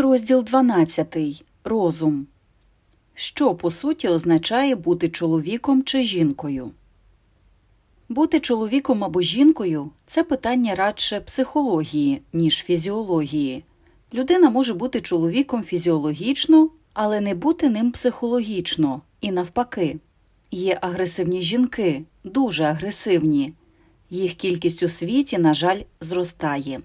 Розділ 12. Розум. Що по суті означає бути чоловіком чи жінкою? Бути чоловіком або жінкою це питання радше психології, ніж фізіології. Людина може бути чоловіком фізіологічно, але не бути ним психологічно, і навпаки. Є агресивні жінки, дуже агресивні. Їх кількість у світі, на жаль, зростає.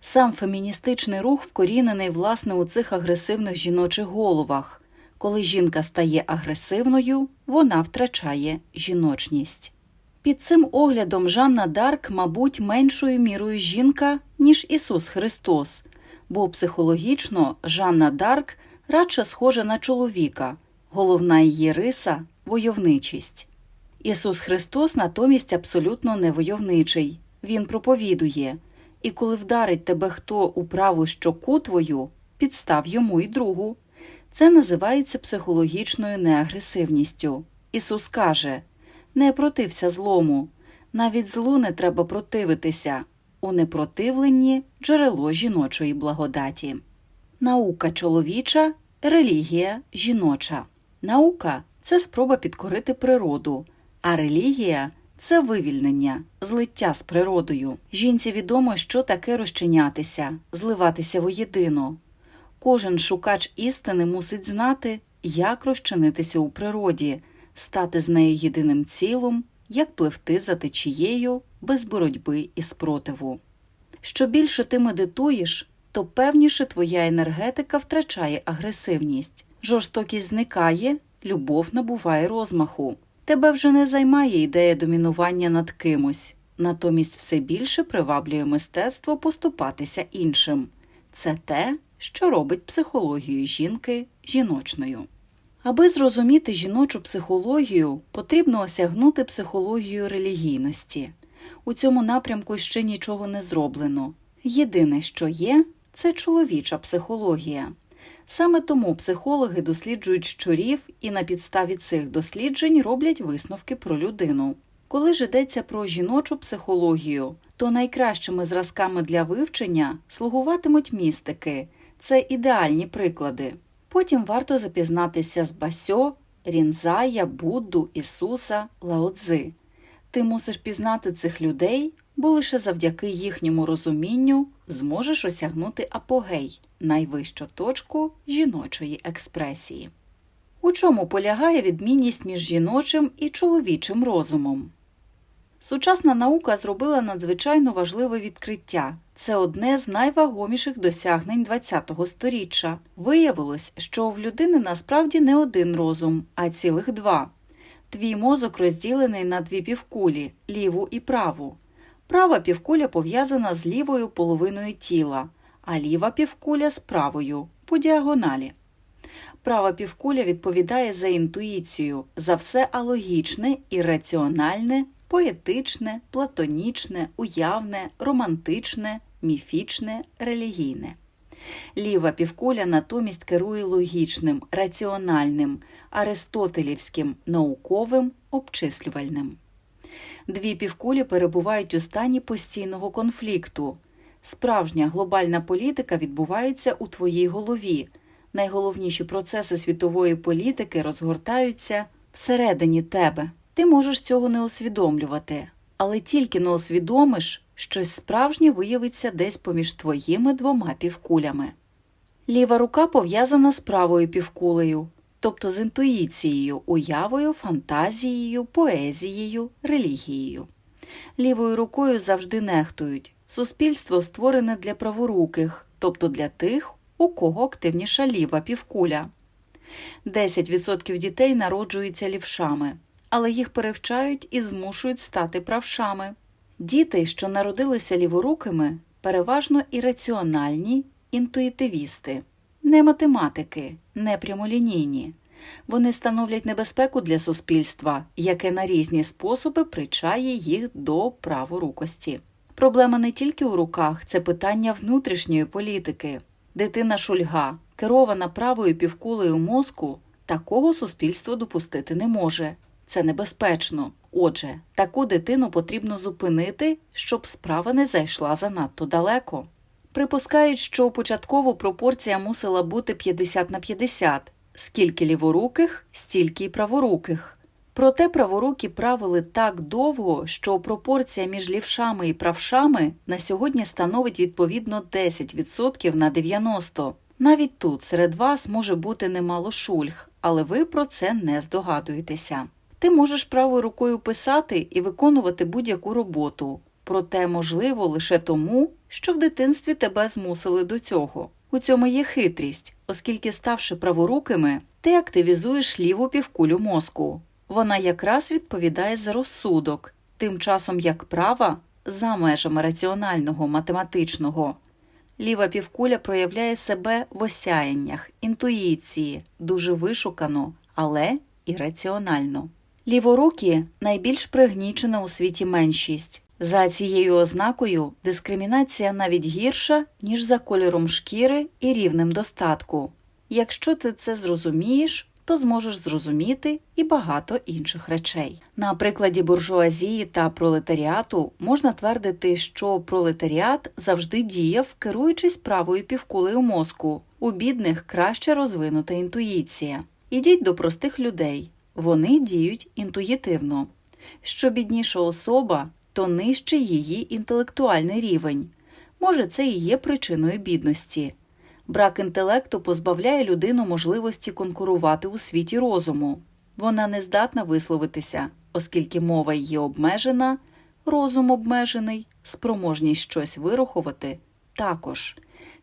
Сам феміністичний рух вкорінений власне у цих агресивних жіночих головах. Коли жінка стає агресивною, вона втрачає жіночність. Під цим оглядом Жанна Дарк, мабуть, меншою мірою жінка, ніж Ісус Христос, бо психологічно Жанна Дарк радше схожа на чоловіка, головна її риса войовничість. Ісус Христос натомість абсолютно не войовничий. Він проповідує і коли вдарить тебе хто у праву щоку твою, підстав йому й другу. Це називається психологічною неагресивністю. Ісус каже не протився злому, навіть злу не треба противитися. У непротивленні джерело жіночої благодаті. Наука чоловіча, релігія жіноча. Наука це спроба підкорити природу, а релігія це вивільнення, злиття з природою. Жінці відомо, що таке розчинятися, зливатися воєдино. Кожен шукач істини мусить знати, як розчинитися у природі, стати з нею єдиним цілом, як пливти за течією без боротьби і спротиву. Що більше ти медитуєш, то певніше твоя енергетика втрачає агресивність, жорстокість зникає, любов набуває розмаху. Тебе вже не займає ідея домінування над кимось, натомість все більше приваблює мистецтво поступатися іншим. Це те, що робить психологію жінки жіночною. Аби зрозуміти жіночу психологію, потрібно осягнути психологію релігійності. У цьому напрямку ще нічого не зроблено. Єдине, що є, це чоловіча психологія. Саме тому психологи досліджують щурів і на підставі цих досліджень роблять висновки про людину. Коли ж йдеться про жіночу психологію, то найкращими зразками для вивчення слугуватимуть містики це ідеальні приклади. Потім варто запізнатися з Басьо, Рінзая, Будду, Ісуса, Лаодзи. Ти мусиш пізнати цих людей, бо лише завдяки їхньому розумінню зможеш осягнути апогей, найвищу точку жіночої експресії. У чому полягає відмінність між жіночим і чоловічим розумом? Сучасна наука зробила надзвичайно важливе відкриття. Це одне з найвагоміших досягнень ХХ століття. Виявилось, що в людини насправді не один розум, а цілих два. Твій мозок розділений на дві півкулі ліву і праву. Права півкуля пов'язана з лівою половиною тіла, а ліва півкуля з правою по діагоналі. Права півкуля відповідає за інтуїцію, за все алогічне і раціональне, поетичне, платонічне, уявне, романтичне, міфічне, релігійне. Ліва півкуля натомість керує логічним, раціональним, аристотелівським, науковим, обчислювальним. Дві півкулі перебувають у стані постійного конфлікту. Справжня глобальна політика відбувається у твоїй голові. Найголовніші процеси світової політики розгортаються всередині тебе. Ти можеш цього не усвідомлювати, але тільки не усвідомиш, щось справжнє виявиться десь поміж твоїми двома півкулями. Ліва рука пов'язана з правою півкулею, тобто з інтуїцією, уявою, фантазією, поезією, релігією. Лівою рукою завжди нехтують. Суспільство створене для праворуких, тобто для тих, у кого активніша ліва півкуля. 10% дітей народжуються лівшами, але їх перевчають і змушують стати правшами. Діти, що народилися ліворукими, переважно ірраціональні інтуїтивісти, не математики, не прямолінійні. Вони становлять небезпеку для суспільства, яке на різні способи причає їх до праворукості. Проблема не тільки у руках, це питання внутрішньої політики. Дитина шульга, керована правою півкулею мозку, такого суспільство допустити не може. Це небезпечно. Отже, таку дитину потрібно зупинити, щоб справа не зайшла занадто далеко. Припускають, що початково пропорція мусила бути 50 на 50. Скільки ліворуких, стільки й праворуких. Проте праворукі правили так довго, що пропорція між лівшами і правшами на сьогодні становить відповідно 10% на 90%. Навіть тут серед вас може бути немало шульг, але ви про це не здогадуєтеся. Ти можеш правою рукою писати і виконувати будь-яку роботу, проте можливо лише тому, що в дитинстві тебе змусили до цього. У цьому є хитрість, оскільки, ставши праворукими, ти активізуєш ліву півкулю мозку. Вона якраз відповідає за розсудок, тим часом як права за межами раціонального, математичного. Ліва півкуля проявляє себе в осяяннях, інтуїції, дуже вишукано, але і раціонально. Ліворукі найбільш пригнічена у світі меншість. За цією ознакою дискримінація навіть гірша, ніж за кольором шкіри і рівнем достатку. Якщо ти це зрозумієш, то зможеш зрозуміти і багато інших речей. На прикладі буржуазії та пролетаріату можна твердити, що пролетаріат завжди діяв, керуючись правою півкулею мозку. У бідних краще розвинута інтуїція. Ідіть до простих людей. Вони діють інтуїтивно. Що бідніша особа, то нижчий її інтелектуальний рівень. Може, це і є причиною бідності. Брак інтелекту позбавляє людину можливості конкурувати у світі розуму. Вона не здатна висловитися, оскільки мова її обмежена, розум обмежений, спроможність щось вирахувати також.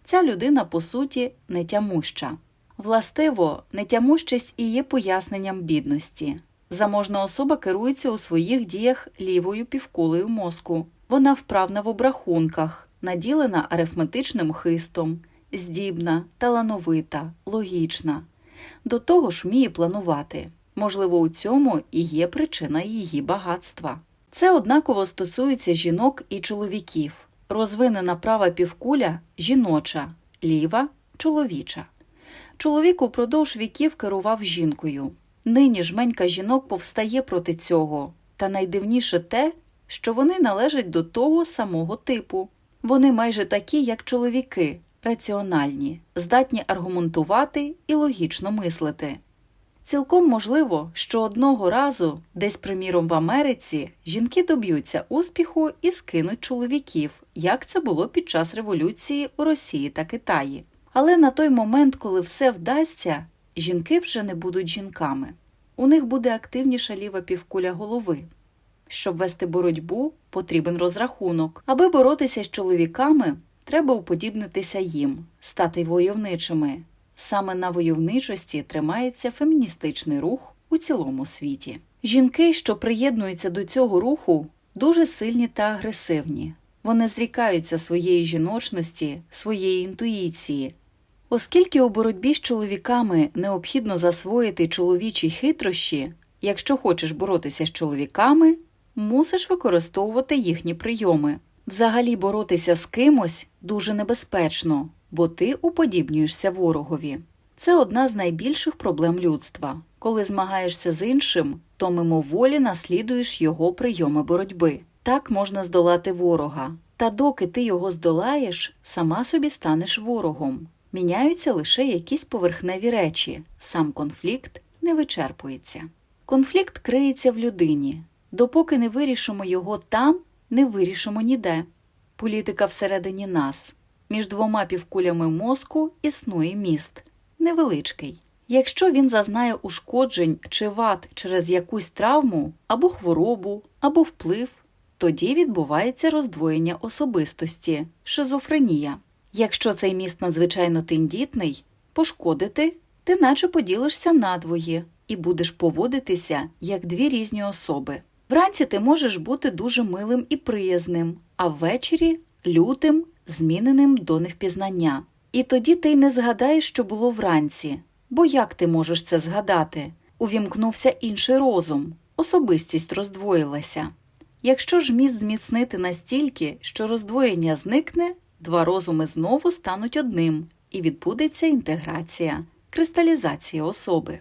Ця людина, по суті, нетямуща. Властиво, нетямущість і є поясненням бідності. Заможна особа керується у своїх діях лівою півкулею мозку. Вона вправна в обрахунках, наділена арифметичним хистом, здібна, талановита, логічна. До того ж вміє планувати. Можливо, у цьому і є причина її багатства. Це однаково стосується жінок і чоловіків. Розвинена права півкуля жіноча, ліва чоловіча. Чоловік упродовж віків керував жінкою. Нині жменька жінок повстає проти цього, та найдивніше те, що вони належать до того самого типу. Вони майже такі, як чоловіки, раціональні, здатні аргументувати і логічно мислити. Цілком можливо, що одного разу, десь, приміром, в Америці, жінки доб'ються успіху і скинуть чоловіків, як це було під час революції у Росії та Китаї. Але на той момент, коли все вдасться, жінки вже не будуть жінками. У них буде активніша ліва півкуля голови. Щоб вести боротьбу, потрібен розрахунок. Аби боротися з чоловіками, треба уподібнитися їм, стати войовничими. Саме на войовничості тримається феміністичний рух у цілому світі. Жінки, що приєднуються до цього руху, дуже сильні та агресивні. Вони зрікаються своєї жіночності, своєї інтуїції. Оскільки у боротьбі з чоловіками необхідно засвоїти чоловічі хитрощі, якщо хочеш боротися з чоловіками, мусиш використовувати їхні прийоми. Взагалі боротися з кимось дуже небезпечно, бо ти уподібнюєшся ворогові. Це одна з найбільших проблем людства. Коли змагаєшся з іншим, то мимоволі наслідуєш його прийоми боротьби. Так можна здолати ворога. Та доки ти його здолаєш, сама собі станеш ворогом. Міняються лише якісь поверхневі речі, сам конфлікт не вичерпується. Конфлікт криється в людині. Допоки не вирішимо його там, не вирішимо ніде. Політика всередині нас. Між двома півкулями мозку існує міст невеличкий. Якщо він зазнає ушкоджень чи вад через якусь травму або хворобу, або вплив, тоді відбувається роздвоєння особистості, шизофренія. Якщо цей міст надзвичайно тендітний, пошкодити, ти наче поділишся надвоє і будеш поводитися як дві різні особи. Вранці ти можеш бути дуже милим і приязним, а ввечері лютим, зміненим до невпізнання. І тоді ти й не згадаєш, що було вранці. Бо як ти можеш це згадати? Увімкнувся інший розум, особистість роздвоїлася. Якщо ж міст зміцнити настільки, що роздвоєння зникне, два розуми знову стануть одним, і відбудеться інтеграція, кристалізація особи.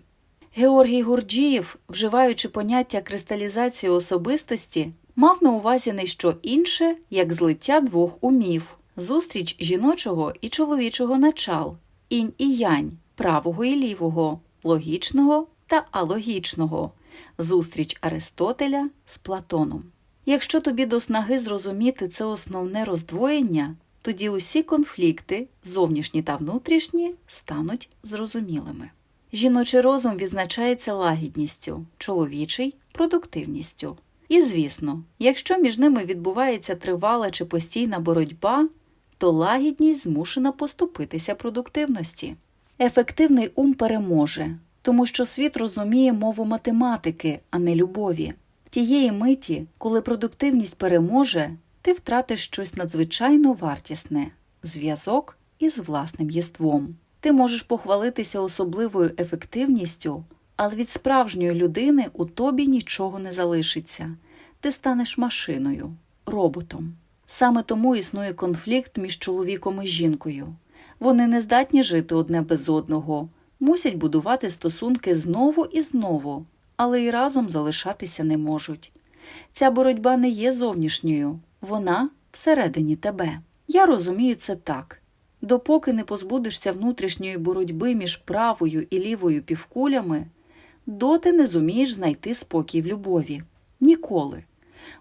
Георгій Гурджієв, вживаючи поняття кристалізації особистості, мав на увазі не що інше, як злиття двох умів зустріч жіночого і чоловічого начал, інь і янь, правого і лівого, логічного та алогічного, зустріч Аристотеля з Платоном. Якщо тобі до снаги зрозуміти це основне роздвоєння, тоді усі конфлікти, зовнішні та внутрішні, стануть зрозумілими. Жіночий розум відзначається лагідністю, чоловічий продуктивністю. І звісно, якщо між ними відбувається тривала чи постійна боротьба, то лагідність змушена поступитися продуктивності. Ефективний ум переможе, тому що світ розуміє мову математики, а не любові. Тієї миті, коли продуктивність переможе, ти втратиш щось надзвичайно вартісне зв'язок із власним єством. Ти можеш похвалитися особливою ефективністю, але від справжньої людини у тобі нічого не залишиться. Ти станеш машиною, роботом. Саме тому існує конфлікт між чоловіком і жінкою. Вони не здатні жити одне без одного, мусять будувати стосунки знову і знову, але й разом залишатися не можуть. Ця боротьба не є зовнішньою, вона всередині тебе. Я розумію це так. Допоки не позбудешся внутрішньої боротьби між правою і лівою півкулями, доти не зумієш знайти спокій в любові. Ніколи.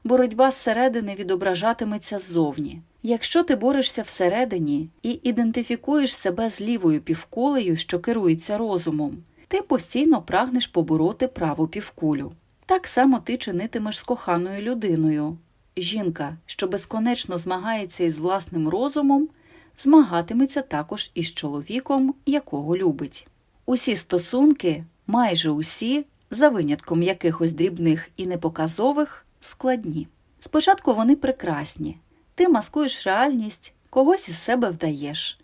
Боротьба зсередини відображатиметься ззовні. Якщо ти борешся всередині і ідентифікуєш себе з лівою півкулею, що керується розумом, ти постійно прагнеш побороти праву півкулю. Так само ти чинитимеш з коханою людиною. Жінка, що безконечно змагається із власним розумом, змагатиметься також із чоловіком, якого любить. Усі стосунки, майже усі, за винятком якихось дрібних і непоказових, складні. Спочатку вони прекрасні, ти маскуєш реальність, когось із себе вдаєш.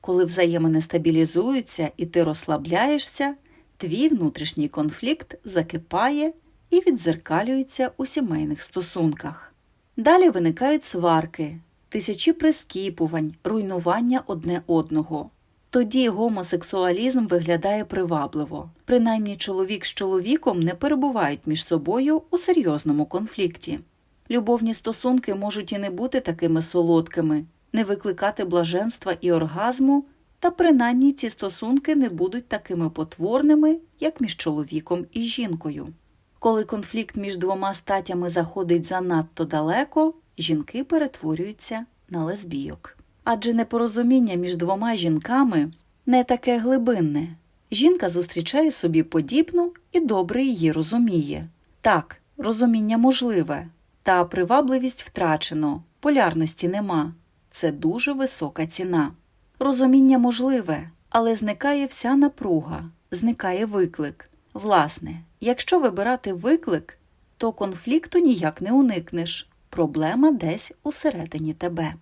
Коли взаємини стабілізуються і ти розслабляєшся, твій внутрішній конфлікт закипає і відзеркалюється у сімейних стосунках. Далі виникають сварки, тисячі прискіпувань, руйнування одне одного. Тоді гомосексуалізм виглядає привабливо. Принаймні чоловік з чоловіком не перебувають між собою у серйозному конфлікті. Любовні стосунки можуть і не бути такими солодкими, не викликати блаженства і оргазму, та принаймні ці стосунки не будуть такими потворними, як між чоловіком і жінкою. Коли конфлікт між двома статями заходить занадто далеко, жінки перетворюються на лесбійок. Адже непорозуміння між двома жінками не таке глибинне. Жінка зустрічає собі подібну і добре її розуміє. Так, розуміння можливе, та привабливість втрачено, полярності нема. Це дуже висока ціна. Розуміння можливе, але зникає вся напруга, зникає виклик. Власне, якщо вибирати виклик, то конфлікту ніяк не уникнеш. Проблема десь усередині тебе.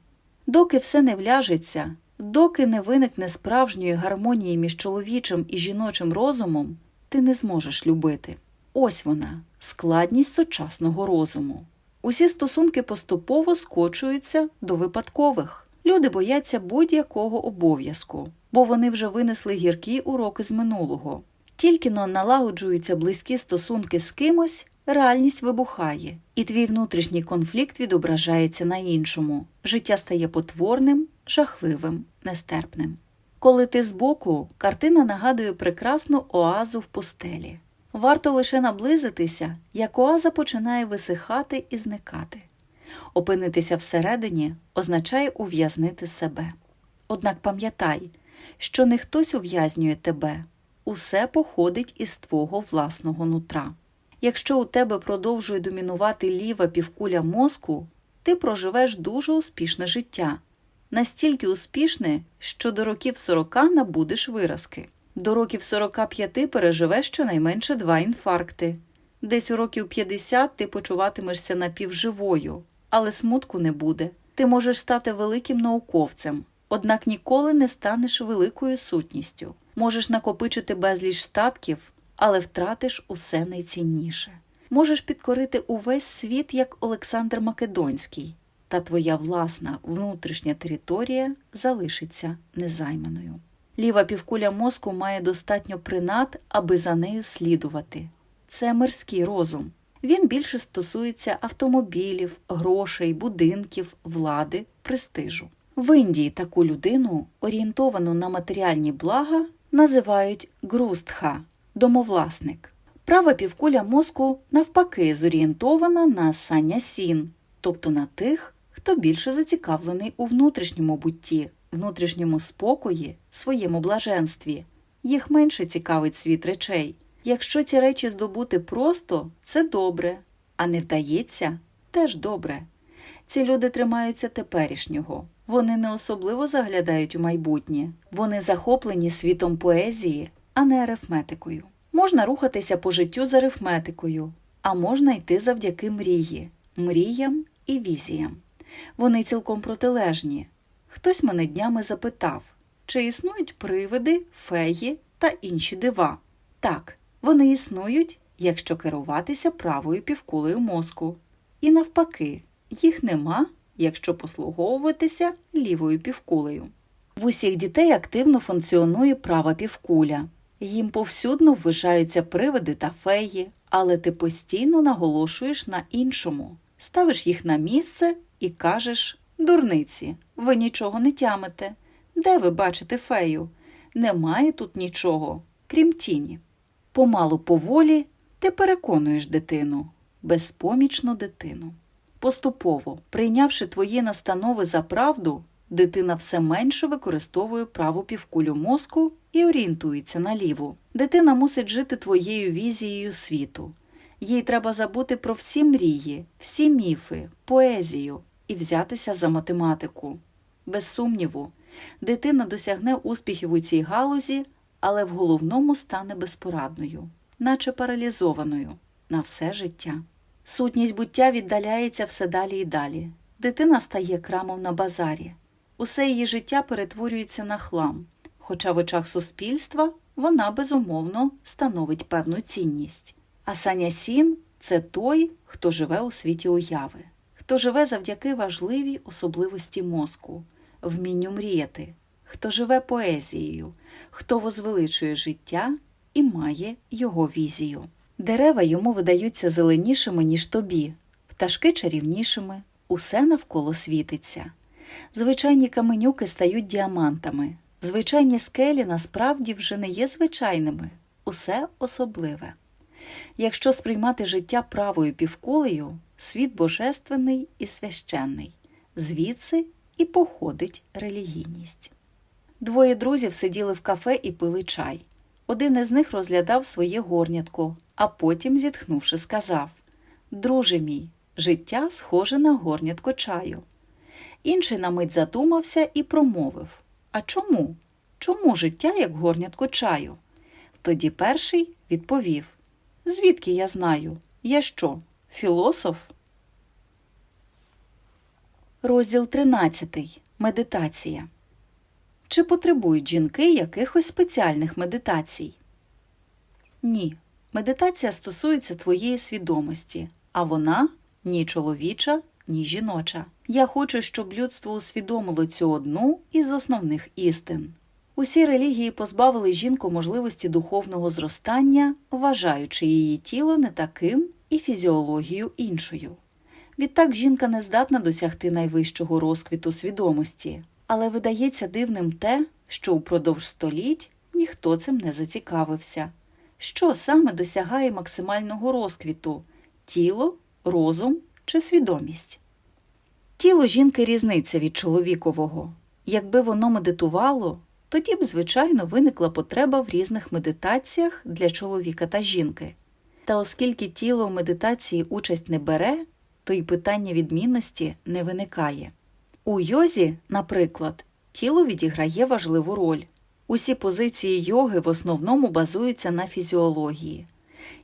Доки все не вляжеться, доки не виникне справжньої гармонії між чоловічим і жіночим розумом, ти не зможеш любити. Ось вона, складність сучасного розуму. Усі стосунки поступово скочуються до випадкових. Люди бояться будь-якого обов'язку, бо вони вже винесли гіркі уроки з минулого. Тільки но налагоджуються близькі стосунки з кимось, реальність вибухає, і твій внутрішній конфлікт відображається на іншому. Життя стає потворним, жахливим, нестерпним. Коли ти збоку, картина нагадує прекрасну оазу в пустелі. Варто лише наблизитися, як оаза починає висихати і зникати. Опинитися всередині означає ув'язнити себе. Однак пам'ятай, що не хтось ув'язнює тебе, усе походить із твого власного нутра. Якщо у тебе продовжує домінувати ліва півкуля мозку, ти проживеш дуже успішне життя, настільки успішне, що до років 40 набудеш виразки. До років 45 переживеш щонайменше два інфаркти. Десь у років 50 ти почуватимешся напівживою, але смутку не буде. Ти можеш стати великим науковцем, однак ніколи не станеш великою сутністю. Можеш накопичити безліч статків, але втратиш усе найцінніше. Можеш підкорити увесь світ, як Олександр Македонський, та твоя власна внутрішня територія залишиться незайманою. Ліва півкуля мозку має достатньо принад, аби за нею слідувати. Це мирський розум. Він більше стосується автомобілів, грошей, будинків, влади, престижу. В Індії таку людину, орієнтовану на матеріальні блага, називають грустха домовласник. Права півкуля мозку навпаки зорієнтована на саня-сін, тобто на тих, хто більше зацікавлений у внутрішньому бутті, внутрішньому спокої, своєму блаженстві. Їх менше цікавить світ речей. Якщо ці речі здобути просто, це добре, а не вдається теж добре. Ці люди тримаються теперішнього. Вони не особливо заглядають у майбутнє. Вони захоплені світом поезії, а не арифметикою. Можна рухатися по життю з арифметикою, а можна йти завдяки мрії, мріям і візіям. Вони цілком протилежні. Хтось мене днями запитав, чи існують привиди, феї та інші дива. Так, вони існують, якщо керуватися правою півкулею мозку. І навпаки, їх нема, якщо послуговуватися лівою півкулею. В усіх дітей активно функціонує права півкуля. Їм повсюдно вважаються привиди та феї, але ти постійно наголошуєш на іншому, ставиш їх на місце і кажеш дурниці, ви нічого не тямите. Де ви бачите фею? Немає тут нічого, крім тіні. Помалу поволі ти переконуєш дитину, безпомічну дитину. Поступово, прийнявши твої настанови за правду, дитина все менше використовує праву півкулю мозку і орієнтується на ліву. Дитина мусить жити твоєю візією світу. Їй треба забути про всі мрії, всі міфи, поезію і взятися за математику. Без сумніву, дитина досягне успіхів у цій галузі, але в головному стане безпорадною, наче паралізованою на все життя. Сутність буття віддаляється все далі і далі. Дитина стає крамом на базарі. Усе її життя перетворюється на хлам, хоча в очах суспільства вона безумовно становить певну цінність. А Саня Сін це той, хто живе у світі уяви, хто живе завдяки важливій особливості мозку, вмінню мріяти, хто живе поезією, хто возвеличує життя і має його візію. Дерева йому видаються зеленішими, ніж тобі, пташки чарівнішими, усе навколо світиться. Звичайні каменюки стають діамантами, звичайні скелі насправді вже не є звичайними, усе особливе. Якщо сприймати життя правою півкулею, світ божественний і священний, звідси і походить релігійність. Двоє друзів сиділи в кафе і пили чай. Один із них розглядав своє горнятко, а потім, зітхнувши, сказав Друже мій, життя схоже на горнятко чаю. Інший на мить задумався і промовив А чому? Чому життя як горнятко чаю? Тоді перший відповів Звідки я знаю? Я що, філософ? Розділ 13. Медитація. Чи потребують жінки якихось спеціальних медитацій? Ні. Медитація стосується твоєї свідомості, а вона ні чоловіча, ні жіноча. Я хочу, щоб людство усвідомило цю одну із основних істин. Усі релігії позбавили жінку можливості духовного зростання, вважаючи її тіло не таким і фізіологію іншою. Відтак жінка не здатна досягти найвищого розквіту свідомості, але видається дивним те, що упродовж століть ніхто цим не зацікавився. Що саме досягає максимального розквіту тіло, розум чи свідомість? Тіло жінки різниця від чоловікового. Якби воно медитувало, тоді б, звичайно, виникла потреба в різних медитаціях для чоловіка та жінки. Та оскільки тіло в медитації участь не бере, то й питання відмінності не виникає. У йозі, наприклад, тіло відіграє важливу роль. Усі позиції йоги в основному базуються на фізіології.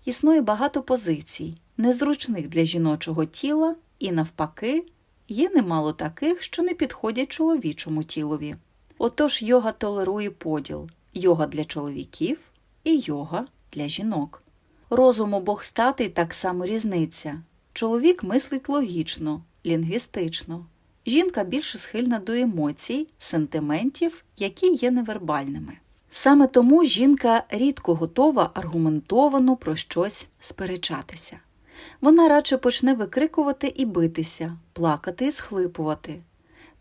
Існує багато позицій, незручних для жіночого тіла, і, навпаки, є немало таких, що не підходять чоловічому тілові. Отож йога толерує поділ йога для чоловіків і йога для жінок. Розум обох статей так само різниця. Чоловік мислить логічно, лінгвістично. Жінка більше схильна до емоцій, сентиментів, які є невербальними. Саме тому жінка рідко готова аргументовано про щось сперечатися. Вона радше почне викрикувати і битися, плакати і схлипувати.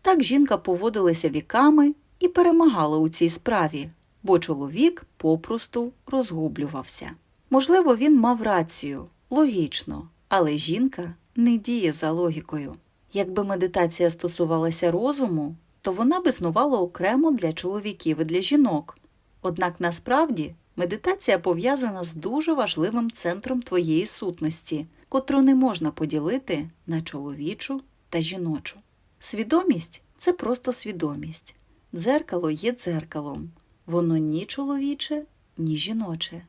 Так жінка поводилася віками і перемагала у цій справі, бо чоловік попросту розгублювався. Можливо, він мав рацію, логічно, але жінка не діє за логікою. Якби медитація стосувалася розуму, то вона б існувала окремо для чоловіків і для жінок. Однак насправді медитація пов'язана з дуже важливим центром твоєї сутності, котру не можна поділити на чоловічу та жіночу. Свідомість це просто свідомість. Дзеркало є дзеркалом. Воно ні чоловіче, ні жіноче.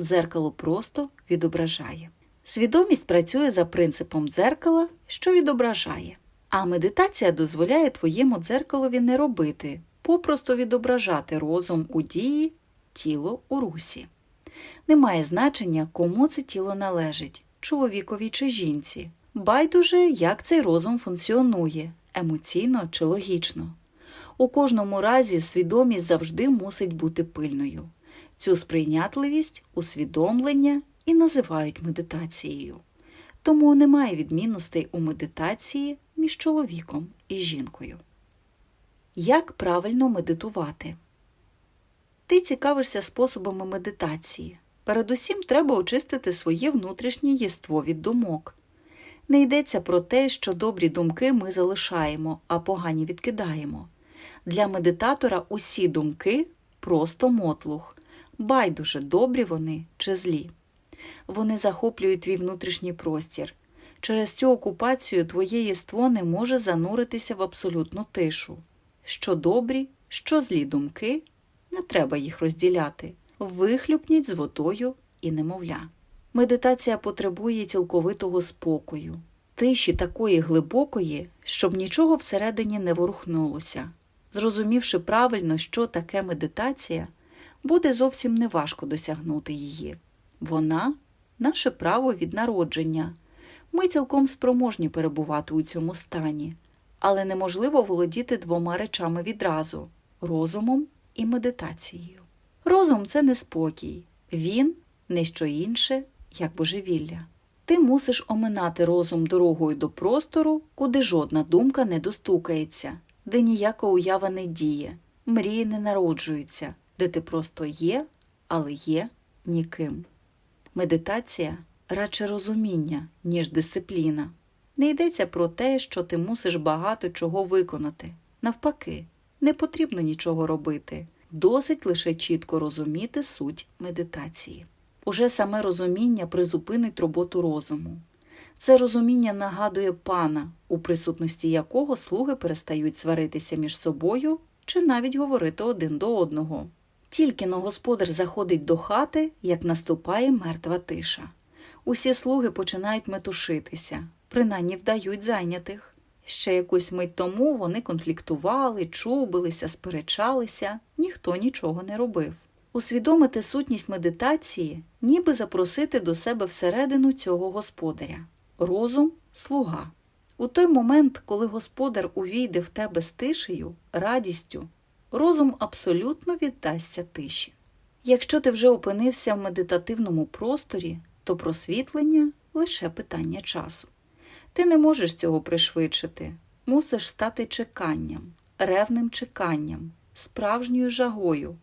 Дзеркало просто відображає. Свідомість працює за принципом дзеркала, що відображає. А медитація дозволяє твоєму дзеркалові не робити, попросту відображати розум у дії, тіло у русі. Немає значення, кому це тіло належить чоловікові чи жінці. Байдуже, як цей розум функціонує емоційно чи логічно. У кожному разі свідомість завжди мусить бути пильною. Цю сприйнятливість, усвідомлення і називають медитацією. Тому немає відмінностей у медитації між чоловіком і жінкою. Як правильно медитувати? Ти цікавишся способами медитації. Передусім треба очистити своє внутрішнє єство від думок. Не йдеться про те, що добрі думки ми залишаємо, а погані відкидаємо. Для медитатора усі думки просто мотлух, байдуже добрі вони чи злі. Вони захоплюють твій внутрішній простір. Через цю окупацію твоє єство не може зануритися в абсолютну тишу. Що добрі, що злі думки, не треба їх розділяти. Вихлюпніть з водою і немовля. Медитація потребує цілковитого спокою, тиші такої глибокої, щоб нічого всередині не ворухнулося. Зрозумівши правильно, що таке медитація, буде зовсім неважко досягнути її. Вона наше право від народження. Ми цілком спроможні перебувати у цьому стані, але неможливо володіти двома речами відразу розумом і медитацією. Розум це неспокій, він не що інше, як божевілля. Ти мусиш оминати розум дорогою до простору, куди жодна думка не достукається, де ніяка уява не діє, мрії не народжуються, де ти просто є, але є ніким. Медитація радше розуміння, ніж дисципліна. Не йдеться про те, що ти мусиш багато чого виконати. Навпаки, не потрібно нічого робити, досить лише чітко розуміти суть медитації. Уже саме розуміння призупинить роботу розуму. Це розуміння нагадує пана, у присутності якого слуги перестають сваритися між собою чи навіть говорити один до одного. Тільки но господар заходить до хати, як наступає мертва тиша. Усі слуги починають метушитися, принаймні вдають зайнятих. Ще якусь мить тому вони конфліктували, чубилися, сперечалися, ніхто нічого не робив. Усвідомити сутність медитації, ніби запросити до себе всередину цього господаря. Розум слуга. У той момент, коли господар увійде в тебе з тишею, радістю, розум абсолютно віддасться тиші. Якщо ти вже опинився в медитативному просторі, то просвітлення лише питання часу. Ти не можеш цього пришвидшити, мусиш стати чеканням, ревним чеканням, справжньою жагою,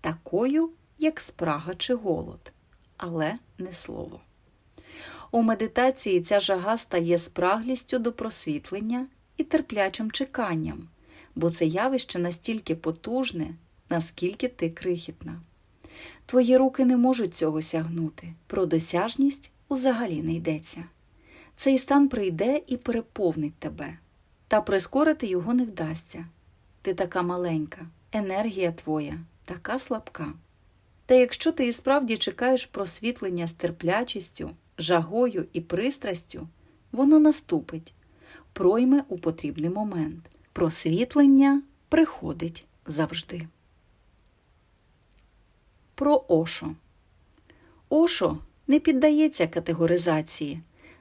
такою, як спрага чи голод, але не слово. У медитації ця жага стає спраглістю до просвітлення і терплячим чеканням, бо це явище настільки потужне, наскільки ти крихітна. Твої руки не можуть цього сягнути, про досяжність взагалі не йдеться. Цей стан прийде і переповнить тебе, та прискорити його не вдасться. Ти така маленька, енергія твоя така слабка. Та якщо ти і справді чекаєш просвітлення з терплячістю, жагою і пристрастю, воно наступить, пройме у потрібний момент. Просвітлення приходить завжди. Про Ошо Ошо не піддається категоризації.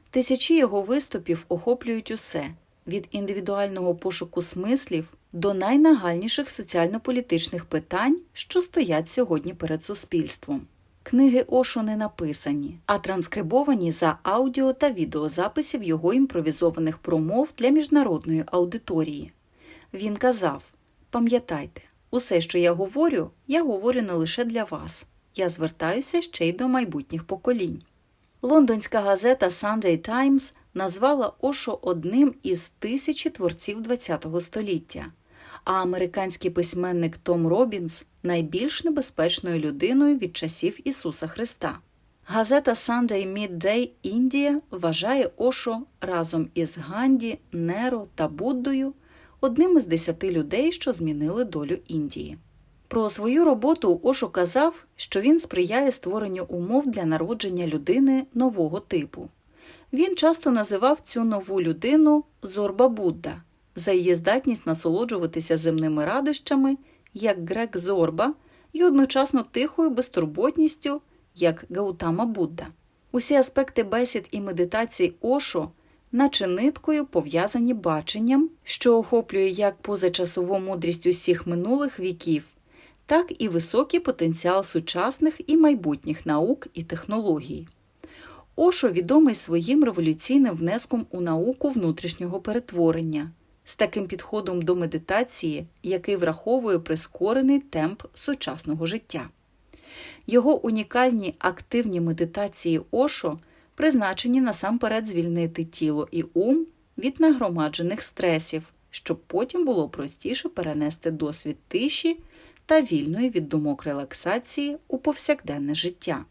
Тисячі його виступів охоплюють усе від індивідуального пошуку смислів до найнагальніших соціально-політичних питань, що стоять сьогодні перед суспільством. Книги Ошо не написані, а транскрибовані за аудіо та відеозаписів його імпровізованих промов для міжнародної аудиторії. Він казав: Пам'ятайте, усе, що я говорю, я говорю не лише для вас. Я звертаюся ще й до майбутніх поколінь. Лондонська газета Sunday Times назвала Ошо одним із тисячі творців ХХ століття, а американський письменник Том Робінс найбільш небезпечною людиною від часів Ісуса Христа. Газета Sunday Midday India вважає Ошо разом із Ганді, Неро та Буддою одним із десяти людей, що змінили долю Індії. Про свою роботу Ошо казав, що він сприяє створенню умов для народження людини нового типу. Він часто називав цю нову людину Зорба Будда за її здатність насолоджуватися земними радощами, як грек Зорба, і одночасно тихою безтурботністю, як Гаутама Будда. Усі аспекти бесід і медитацій Ошо, наче ниткою пов'язані баченням, що охоплює як позачасову мудрість усіх минулих віків, так і високий потенціал сучасних і майбутніх наук і технологій. Ошо відомий своїм революційним внеском у науку внутрішнього перетворення, з таким підходом до медитації, який враховує прискорений темп сучасного життя. Його унікальні активні медитації Ошо призначені насамперед звільнити тіло і ум від нагромаджених стресів, щоб потім було простіше перенести досвід тиші та вільної від думок релаксації у повсякденне життя.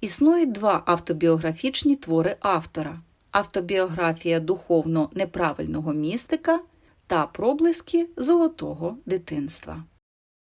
Існують два автобіографічні твори автора автобіографія духовно неправильного містика та проблиски золотого дитинства.